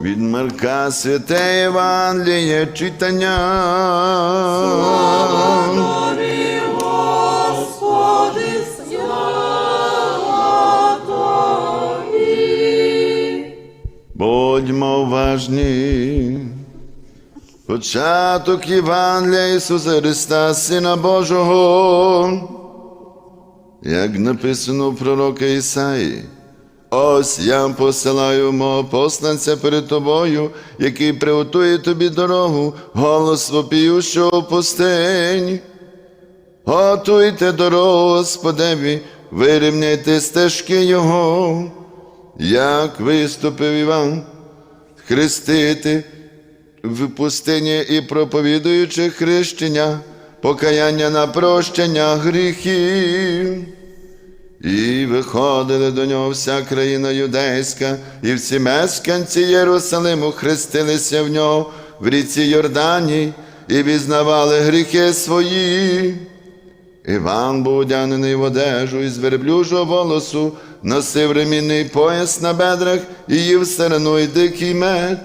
Від Марка святе Євангеліє читання. Тобі, Господи, слава Тобі. Будьмо уважні. Початок Євангелія Ісуса Христа, Сина Божого, як написано в пророка Ісаї. Ось я посилаю мого посланця перед тобою, який приготує тобі дорогу, голос вопіющого в. Готуйте дорогу Господеві, вирівняйте стежки Його, як виступив Іван, хрестити в пустині і проповідуючи хрещення, покаяння на прощення гріхів. І виходили до нього вся країна юдейська, і всі мешканці Єрусалиму хрестилися в нього в ріці Йордані і візнавали гріхи свої. Іван був одягнений в одежу із верблюжого волосу, носив ремінний пояс на бедрах і їв серену і дикий мед.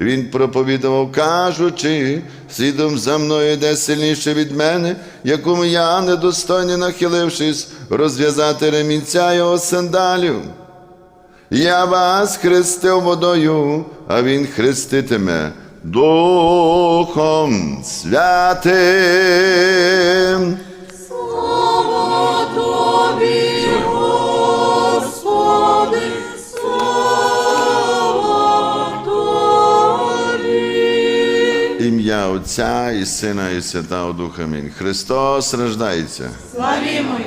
Він проповідував, кажучи, слідом за мною йде сильніше від мене, якому я, недостойний нахилившись, розв'язати ремінця його сандалів. Я вас хрестив водою, а він хреститиме Духом Святим. Ім'я Отця і Сина, і Святого Духа. Амінь. Христос рождається. Славімо